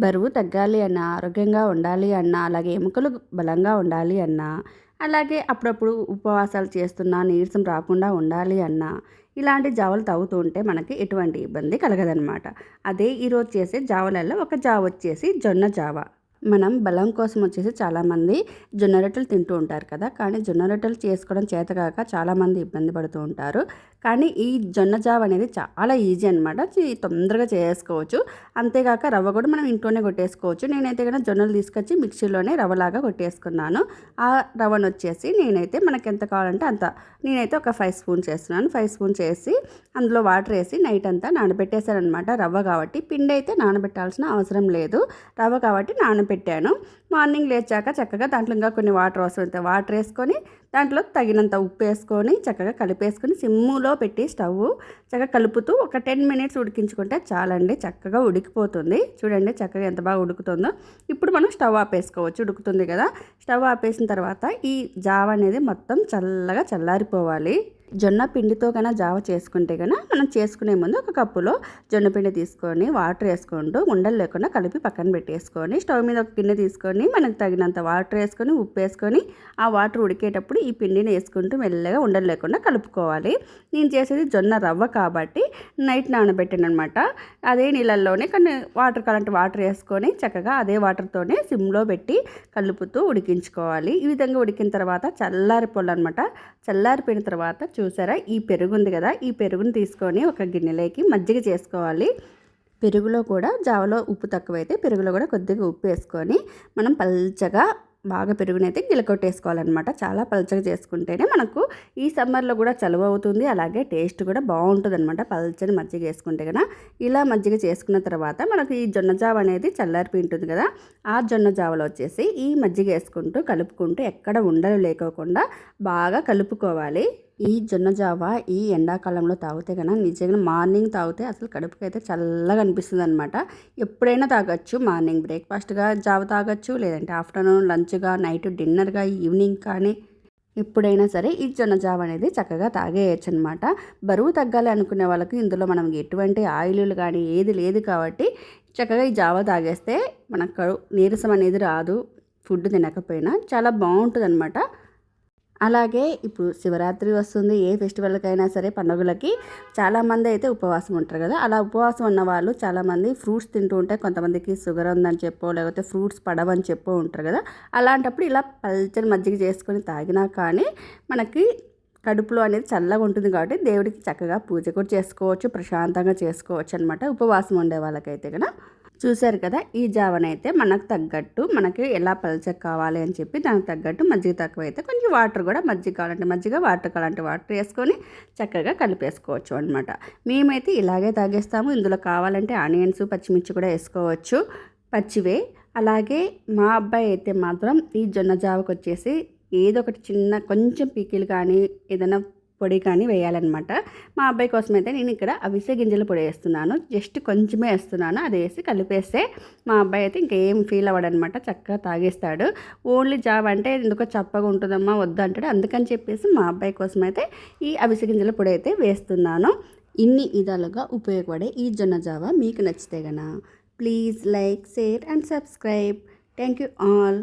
బరువు తగ్గాలి అన్నా ఆరోగ్యంగా ఉండాలి అన్నా అలాగే ఎముకలు బలంగా ఉండాలి అన్నా అలాగే అప్పుడప్పుడు ఉపవాసాలు చేస్తున్నా నీరసం రాకుండా ఉండాలి అన్నా ఇలాంటి జావలు తాగుతూ ఉంటే మనకి ఎటువంటి ఇబ్బంది కలగదనమాట అదే ఈరోజు చేసే జావలలో ఒక జావ వచ్చేసి జొన్న జావ. మనం బలం కోసం వచ్చేసి చాలామంది జొన్న రొట్టెలు తింటూ ఉంటారు కదా. కానీ జొన్న రొట్టెలు చేసుకోవడం చేతకాక చాలామంది ఇబ్బంది పడుతూ ఉంటారు. కానీ ఈ జొన్న జావ అనేది చాలా ఈజీ అనమాట తొందరగా చేసుకోవచ్చు. అంతేకాక రవ్వ కూడా మనం ఇంట్లోనే కొట్టేసుకోవచ్చు. నేనైతే కనుక జొన్నలు తీసుకొచ్చి మిక్సీలోనే రవ్వలాగా కొట్టేసుకున్నాను. ఆ రవ్వను వచ్చేసి నేనైతే మనకి ఎంత కావాలంటే అంత నేనైతే ఒక ఫైవ్ స్పూన్ చేస్తున్నాను. ఫైవ్ స్పూన్ చేసి అందులో వాటర్ వేసి నైట్ అంతా నానబెట్టేశాను అనమాట రవ్వ కాబట్టి. పిండి అయితే నానబెట్టాల్సిన అవసరం లేదు. రవ్వ కాబట్టి పెట్టాను. మార్నింగ్ లేచాక చక్కగా దాంట్లో ఇంకా కొన్ని వాటర్ అవసరం వాటర్ వేసుకొని దాంట్లో తగినంత ఉప్పు వేసుకొని చక్కగా కలిపేసుకొని సిమ్ములో పెట్టి స్టవ్ చక్కగా కలుపుతూ ఒక టెన్ మినిట్స్ ఉడికించుకుంటే చాలండి. చక్కగా ఉడికిపోతుంది. చూడండి చక్కగా ఎంత బాగా ఉడుకుతుందో. ఇప్పుడు మనం స్టవ్ ఆపేసుకోవచ్చు. ఉడుకుతుంది కదా. స్టవ్ ఆపేసిన తర్వాత ఈ జావ అనేది మొత్తం చల్లగా చల్లారిపోవాలి. జొన్న పిండితో కన్నా జావ చేసుకుంటే కన్నా మనం చేసుకునే ముందు ఒక కప్పులో జొన్న పిండి తీసుకొని వాటర్ వేసుకుంటూ ఉండలు లేకుండా కలిపి పక్కన పెట్టేసుకొని స్టవ్ మీద ఒక గిన్నె తీసుకొని మనకు తగినంత వాటర్ వేసుకొని ఉప్పు వేసుకొని ఆ వాటర్ ఉడికేటప్పుడు ఈ పిండిని వేసుకుంటూ మెల్లగా ఉండలు లేకుండా కలుపుకోవాలి. నేను చేసేది జొన్న రవ్వ కాబట్టి నైట్ నానబెట్టాను అనమాట అదే నీళ్ళల్లోనే కానీ వాటర్ కలంటే వాటర్ వేసుకొని చక్కగా అదే వాటర్తోనే సిమ్లో పెట్టి కలుపుతూ ఉడికించుకోవాలి. ఈ విధంగా ఉడికిన తర్వాత చల్లారిపోవాలన్నమాట. చల్లారిపోయిన తర్వాత చూసారా? ఈ పెరుగు ఉంది కదా ఈ పెరుగును తీసుకొని ఒక గిన్నెలోకి మజ్జిగ చేసుకోవాలి. పెరుగులో కూడా జావలో ఉప్పు తక్కువైతే పెరుగులో కూడా కొద్దిగా ఉప్పు వేసుకొని మనం పల్చగా బాగా పెరుగునైతే గిలకొట్టేసుకోవాలన్నమాట. చాలా పల్చగా చేసుకుంటేనే మనకు ఈ సమ్మర్లో కూడా చలువ అవుతుంది అలాగే టేస్ట్ కూడా బాగుంటుంది అనమాట పల్చని మజ్జిగ వేసుకుంటే కదా ఇలా మజ్జిగ చేసుకున్న తర్వాత మనకు ఈ జొన్న జావ అనేది చల్లారిపి ఉంటుంది కదా ఆ జొన్న జావలో వచ్చేసి ఈ మజ్జిగ వేసుకుంటూ కలుపుకుంటూ ఎక్కడ ఉండలు లేకోకుండా బాగా కలుపుకోవాలి. ఈ జొన్న జావ ఈ ఎండాకాలంలో తాగితే కనుక నిజంగా మార్నింగ్ తాగితే అసలు కడుపుకి అయితే చల్లగా అనిపిస్తుంది అనమాట ఎప్పుడైనా తాగొచ్చు మార్నింగ్ బ్రేక్ఫాస్ట్గా జావ తాగొచ్చు లేదంటే ఆఫ్టర్నూన్ లంచ్గా నైట్ డిన్నర్గా ఈవినింగ్ కానీ ఎప్పుడైనా సరే ఈ జొన్న జావ అనేది చక్కగా తాగేయచ్చు అనమాట బరువు తగ్గాలి అనుకునే వాళ్ళకి ఇందులో మనం ఎటువంటి ఆయిల్ కానీ ఏది లేదు కాబట్టి చక్కగా ఈ జావ తాగేస్తే మనకు నీరసం అనేది రాదు ఫుడ్ తినకపోయినా చాలా బాగుంటుంది అనమాట అలాగే ఇప్పుడు శివరాత్రి వస్తుంది ఏ ఫెస్టివల్కైనా సరే పండుగలకి చాలామంది అయితే ఉపవాసం ఉంటారు కదా. అలా ఉపవాసం ఉన్న వాళ్ళు చాలామంది ఫ్రూట్స్ తింటూ ఉంటే కొంతమందికి షుగర్ ఉందని చెప్పో లేకపోతే ఫ్రూట్స్ పడవని చెప్పో ఉంటారు కదా. అలాంటప్పుడు ఇలా పల్చని మజ్జిగ చేసుకొని తాగినా కానీ మనకి కడుపులో అనేది చల్లగా ఉంటుంది కాబట్టి దేవుడికి చక్కగా పూజ కూడా చేసుకోవచ్చు ప్రశాంతంగా చేసుకోవచ్చు అనమాట ఉపవాసం ఉండే వాళ్ళకైతే కదా. చూశారు కదా ఈ జావనైతే మనకు తగ్గట్టు మనకి ఎలా పలచక కావాలి అని చెప్పి దానికి తగ్గట్టు మజ్జిగ తక్కువ అయితే కొంచెం వాటర్ కూడా మజ్జిగ కావాలంటే మజ్జిగ వాటర్ కావాలంటే వాటర్ వేసుకొని చక్కగా కలిపేసుకోవచ్చు అనమాట మేమైతే ఇలాగే తాగేస్తాము. ఇందులో కావాలంటే ఆనియన్స్ పచ్చిమిర్చి కూడా వేసుకోవచ్చు. పచ్చివే. అలాగే మా అబ్బాయి అయితే మాత్రం ఈ జొన్న జావకు వచ్చేసి ఏదో ఒకటి చిన్న కొంచెం పీకిలు కానీ ఏదైనా పొడి కానీ వేయాలన్నమాట. మా అబ్బాయి కోసం అయితే నేను ఇక్కడ అవిసె గింజల పొడి వేస్తున్నాను. జస్ట్ కొంచెమే వేస్తున్నాను. అది వేసి కలిపేస్తే మా అబ్బాయి అయితే ఇంకేం ఫీల్ అవ్వడనమాట చక్కగా తాగేస్తాడు. ఓన్లీ జాబ్ అంటే ఎందుకో చప్పగా ఉంటుందమ్మా వద్దు అంటాడు. అందుకని చెప్పేసి మా అబ్బాయి కోసం అయితే ఈ అవిసె గింజల పొడి అయితే వేస్తున్నాను. ఇన్ని విధాలుగా ఉపయోగపడే ఈ జొన్న జావ మీకు నచ్చితే గనా please like share and subscribe. Thank you all.